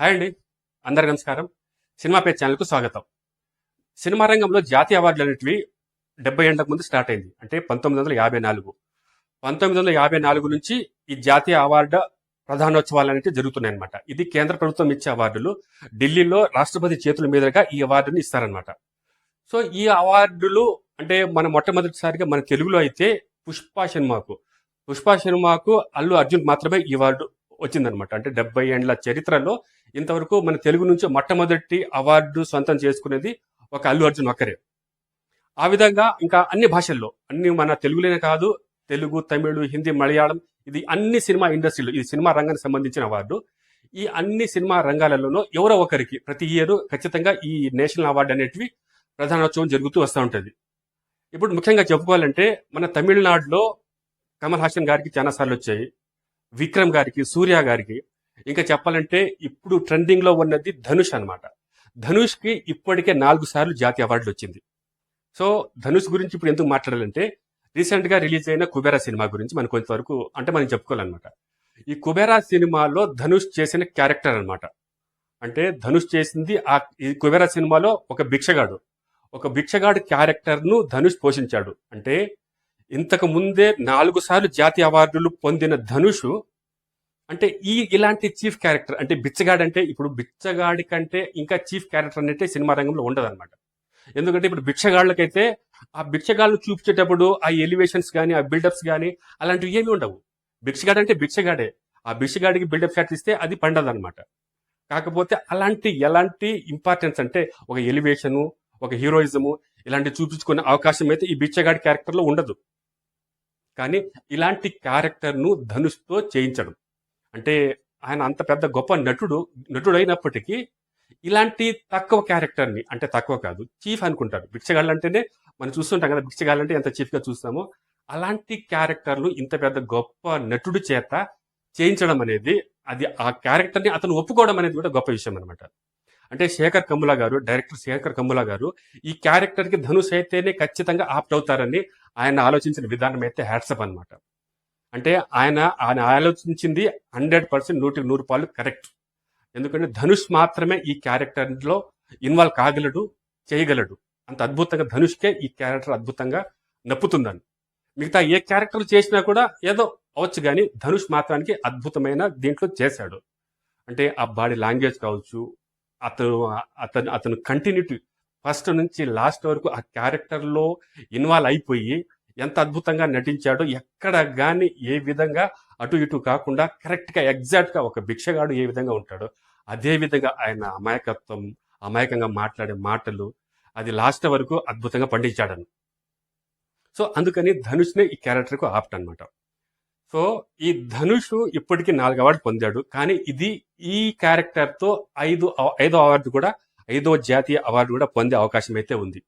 Hi అండి. అందరి నమస్కారం. సినిమా పేజ్ ఛానల్కు స్వాగతం. సినిమా రంగంలో జాతీయ అవార్డులు అనేటివి డెబ్బై ఏళ్ళకు ముందు స్టార్ట్ అయింది. అంటే పంతొమ్మిది వందల యాభై నాలుగు. పంతొమ్మిది వందల యాభై నాలుగు నుంచి ఈ జాతీయ అవార్డు ప్రధానోత్సవాలు అనేవి జరుగుతున్నాయి అనమాట ఇది కేంద్ర ప్రభుత్వం ఇచ్చే అవార్డులు. ఢిల్లీలో రాష్ట్రపతి చేతుల మీదుగా ఈ అవార్డుని ఇస్తారనమాట సో ఈ అవార్డులు అంటే మన మొట్టమొదటిసారిగా మన తెలుగులో అయితే పుష్ప సినిమాకు పుష్ప సినిమాకు అల్లు అర్జున్ మాత్రమే ఈ అవార్డు వచ్చిందనమాట అంటే డెబ్బై ఏండ్ల చరిత్రలో ఇంతవరకు మన తెలుగు నుంచి మొట్టమొదటి అవార్డు సొంతం చేసుకునేది ఒక అల్లు అర్జున్ ఒక్కరే. ఆ విధంగా ఇంకా అన్ని భాషల్లో అన్ని మన తెలుగులోనే కాదు తెలుగు తమిళ్ హిందీ మలయాళం ఇది అన్ని సినిమా ఇండస్ట్రీలు ఇది సినిమా రంగానికి సంబంధించిన అవార్డు. ఈ అన్ని సినిమా రంగాలలోనూ ఎవరో ఒకరికి ప్రతి ఇయర్ ఖచ్చితంగా ఈ నేషనల్ అవార్డు అనేటివి ప్రధానోత్సవం జరుగుతూ వస్తూ ఉంటుంది. ఇప్పుడు ముఖ్యంగా చెప్పుకోవాలంటే మన తమిళనాడులో కమల్ హాసన్ గారికి చాలా సార్లు వచ్చాయి విక్రమ్ గారికి సూర్య గారికి ఇంకా చెప్పాలంటే ఇప్పుడు ట్రెండింగ్లో ఉన్నది ధనుష్ అన్నమాట. ధనుష్కి ఇప్పటికే నాలుగు సార్లు జాతీయ అవార్డులు వచ్చింది. సో ధనుష్ గురించి ఇప్పుడు ఎందుకు మాట్లాడాలంటే రీసెంట్గా రిలీజ్ అయిన కుబేరా సినిమా గురించి మనం కొంతవరకు అంటే మనం చెప్పుకోవాలన్నమాట. ఈ కుబేరా సినిమాలో ధనుష్ చేసిన క్యారెక్టర్ అన్నమాట. అంటే ధనుష్ చేసింది ఆ ఈ కుబేరా సినిమాలో ఒక భిక్షగాడు. ఒక భిక్షగాడు క్యారెక్టర్ను ధనుష్ పోషించాడు. అంటే ఇంతకు ముందే నాలుగు సార్లు జాతీయ అవార్డులు పొందిన ధనుష్ అంటే ఈ ఇలాంటి చీఫ్ క్యారెక్టర్ అంటే బిచ్చగాడు అంటే ఇప్పుడు బిచ్చగాడి కంటే ఇంకా చీఫ్ క్యారెక్టర్ అనేది సినిమా రంగంలో ఉండదన్నమాట. ఎందుకంటే ఇప్పుడు బిచ్చగాళ్ళకైతే ఆ బిచ్చగాళ్ళు చూపించేటప్పుడు ఆ ఎలివేషన్స్ కానీ ఆ బిల్డప్స్ కానీ అలాంటివి ఏమీ ఉండవు. బిచ్చగాడు అంటే బిచ్చగాడే. ఆ బిచ్చగాడికి బిల్డప్ షాట్ ఇస్తే అది పండదన్నమాట. కాకపోతే అలాంటి ఎలాంటి ఇంపార్టెన్స్ అంటే ఒక ఎలివేషను ఒక హీరోయిజము ఇలాంటి చూపించుకునే అవకాశం అయితే ఈ బిచ్చగాడి క్యారెక్టర్లో ఉండదు. కానీ ఇలాంటి క్యారెక్టర్ను ధనుష్తో చేయించడం. అంటే ఆయన అంత పెద్ద గొప్ప నటుడు నటుడు అయినప్పటికీ ఇలాంటి తక్కువ క్యారెక్టర్ని అంటే తక్కువ కాదు చీఫ్ అనుకుంటారు. భిక్షగాళ్ళు అంటేనే మనం చూస్తుంటాం కదా భిక్షగాళ్ళు అంటే ఎంత చీఫ్గా చూస్తామో అలాంటి క్యారెక్టర్లు ఇంత పెద్ద గొప్ప నటుడు చేత చేయించడం అనేది అది ఆ క్యారెక్టర్ని అతను ఒప్పుకోవడం అనేది కూడా గొప్ప విషయం అనమాట అంటే శేఖర్ కమ్ములా గారు డైరెక్టర్ శేఖర్ కమ్ములా గారు ఈ క్యారెక్టర్కి ధనుష్ అయితేనే ఖచ్చితంగా ఆప్ట్ అవుతారని ఆయన ఆలోచించిన విధానం అయితే హ్యాట్సప్ అనమాట అంటే ఆయన ఆయన ఆలోచించింది హండ్రెడ్ పర్సెంట్ నూటికి నూరు పాలు కరెక్ట్. ఎందుకంటే ధనుష్ మాత్రమే ఈ క్యారెక్టర్లో ఇన్వాల్వ్ కాగలడు చేయగలడు. అంత అద్భుతంగా ధనుష్కే ఈ క్యారెక్టర్ అద్భుతంగా నప్పుతుందని. మిగతా ఏ క్యారెక్టర్ చేసినా కూడా ఏదో అవచ్చు కానీ ధనుష్ మాత్రానికి అద్భుతమైన దీంట్లో చేశాడు. అంటే ఆ బాడీ లాంగ్వేజ్ కావచ్చు అతను అతను అతను కంటిన్యూటీ ఫస్ట్ నుంచి లాస్ట్ వరకు ఆ క్యారెక్టర్లో ఇన్వాల్వ్ అయిపోయి ఎంత అద్భుతంగా నటించాడో ఎక్కడ కానీ ఏ విధంగా అటు ఇటు కాకుండా కరెక్ట్గా ఎగ్జాక్ట్గా ఒక భిక్షగాడు ఏ విధంగా ఉంటాడో అదేవిధంగా ఆయన అమాయకత్వం అమాయకంగా మాట్లాడే మాటలు అది లాస్ట్ వరకు అద్భుతంగా పండించాడను. సో అందుకని ధనుష్నే ఈ క్యారెక్టర్కు ఆప్ట్ అనమాట సో ఈ ధనుష్ ఇప్పటికీ నాలుగు అవార్డు పొందాడు కానీ ఇది ఈ క్యారెక్టర్తో ఐదు ఐదో అవార్డు కూడా ఐదో జాతీయ అవార్డు కూడా పొందే అవకాశం అయితే ఉంది.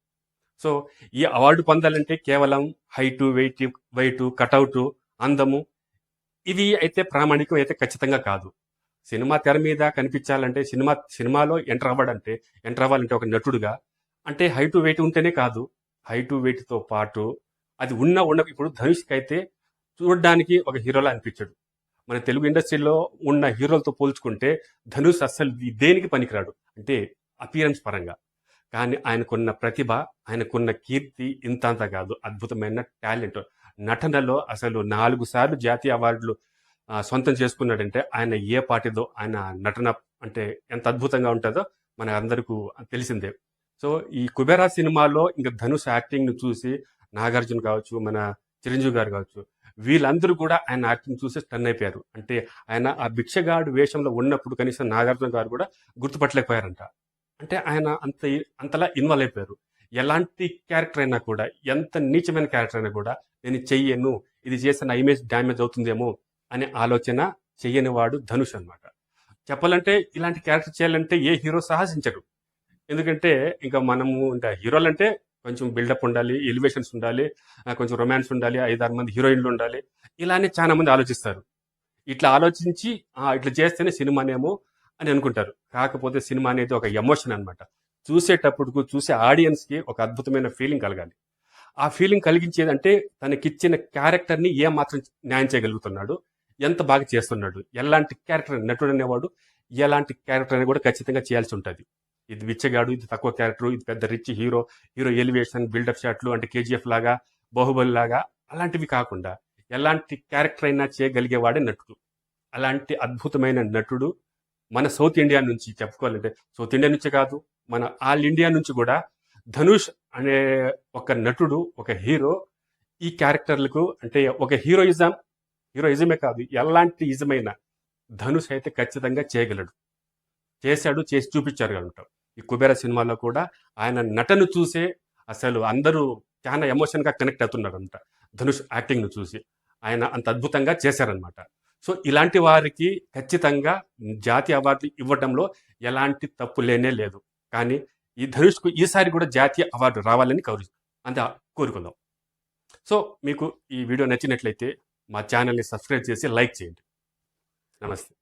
సో ఈ అవార్డు పొందాలంటే కేవలం హైటు వెయిట్ వెయిట్ కటౌట్ అందము ఇవి అయితే ప్రామాణికం అయితే ఖచ్చితంగా కాదు. సినిమా తెర మీద కనిపించాలంటే సినిమా సినిమాలో ఎంటర్ అవ్వాలంటే ఎంటర్ అవ్వాలంటే ఒక నటుడుగా అంటే హైటు వెయిట్ ఉంటేనే కాదు. హైటు వెయిట్తో పాటు అది ఉన్న ఉన్న ఇప్పుడు ధనుష్కి అయితే చూడడానికి ఒక హీరోలా అనిపించాడు. మన తెలుగు ఇండస్ట్రీలో ఉన్న హీరోలతో పోల్చుకుంటే ధనుష్ అస్సలు దేనికి పనికిరాడు. అంటే అపియరెన్స్ పరంగా. కానీ ఆయనకున్న ప్రతిభ ఆయనకున్న కీర్తి ఇంత అంత కాదు. అద్భుతమైన టాలెంట్. నటనలో అసలు నాలుగు సార్లు జాతీయ అవార్డులు సొంతం చేసుకున్నాడంటే ఆయన ఏ పాటిదో ఆయన నటన అంటే ఎంత అద్భుతంగా ఉంటుందో మన అందరికీ తెలిసిందే. సో ఈ కుబేరా సినిమాలో ఇంకా ధనుష్ యాక్టింగ్ను చూసి నాగార్జున కావచ్చు మన చిరంజీవి గారు కావచ్చు వీళ్ళందరూ కూడా ఆయన యాక్టింగ్ చూసి స్టన్ అయిపోయారు. అంటే ఆయన ఆ భిక్షగాడు వేషంలో ఉన్నప్పుడు కనీసం నాగార్జున గారు కూడా గుర్తుపట్టలేకపోయారంట. అంటే ఆయన అంత అంతలా ఇన్వాల్వ్ అయిపోయారు. ఎలాంటి క్యారెక్టర్ అయినా కూడా ఎంత నీచమైన క్యారెక్టర్ అయినా కూడా నేను చెయ్యను ఇది చేస్తే నా ఇమేజ్ డ్యామేజ్ అవుతుందేమో అనే ఆలోచన చెయ్యని వాడు ధనుష్ అన్నమాట. చెప్పాలంటే ఇలాంటి క్యారెక్టర్ చేయాలంటే ఏ హీరో సాహసించరు ఎందుకంటే ఇంకా మనము ఇంకా హీరోలు అంటే కొంచెం బిల్డప్ ఉండాలి ఎలివేషన్స్ ఉండాలి కొంచెం రొమాన్స్ ఉండాలి ఐదారు మంది హీరోయిన్లు ఉండాలి ఇలానే చాలా మంది ఆలోచిస్తారు. ఇట్లా ఆలోచించి ఇట్లా చేస్తేనే సినిమానేమో అని అనుకుంటారు. కాకపోతే సినిమా అనేది ఒక ఎమోషన్ అనమాట చూసేటప్పుడు చూసే ఆడియన్స్కి ఒక అద్భుతమైన ఫీలింగ్ కలగాలి. ఆ ఫీలింగ్ కలిగించేది అంటే తనకిచ్చిన క్యారెక్టర్ని ఏ మాత్రం న్యాయం చేయగలుగుతున్నాడు ఎంత బాగా చేస్తున్నాడు ఎలాంటి క్యారెక్టర్ నటుడు అనేవాడు ఎలాంటి క్యారెక్టర్ అనేది కూడా ఖచ్చితంగా చేయాల్సి ఉంటుంది. ఇది విచ్చగాడు ఇది తక్కువ క్యారెక్టర్ ఇది పెద్ద rich hero hero elevation buildup షాట్లు అంటే కేజీఎఫ్ లాగా బాహుబలి లాగా అలాంటివి కాకుండా ఎలాంటి క్యారెక్టర్ అయినా చేయగలిగేవాడే నటుడు. అలాంటి అద్భుతమైన నటుడు మన సౌత్ ఇండియా నుంచి చెప్పుకోవాలంటే సౌత్ ఇండియా నుంచి కాదు మన ఆల్ ఇండియా నుంచి కూడా ధనుష్ అనే ఒక నటుడు ఒక హీరో ఈ క్యారెక్టర్లకు అంటే ఒక హీరోయిజం హీరోయిజమే కాదు ఎలాంటి ఇజమైన ధనుష్ అయితే ఖచ్చితంగా చేయగలడు. చేశాడు చేసి చూపించారు కనుక ఈ కుబేర సినిమాలో కూడా ఆయన నటను చూసే అసలు అందరూ చాలా ఎమోషన్గా కనెక్ట్ అవుతున్నారంట. ధనుష్ యాక్టింగ్ను చూసి ఆయన అంత అద్భుతంగా చేశారనమాట సో ఇలాంటి వారికి ఖచ్చితంగా జాతీయ అవార్డు ఇవ్వడంలో ఎలాంటి తప్పు లేనే లేదు. కానీ ఈ ధనుష్కు ఈసారి కూడా జాతీయ అవార్డు రావాలని కౌరు అంత కోరుకుందాం. సో మీకు ఈ వీడియో నచ్చినట్లయితే మా ఛానల్ని సబ్స్క్రైబ్ చేసి లైక్ చేయండి. నమస్తే.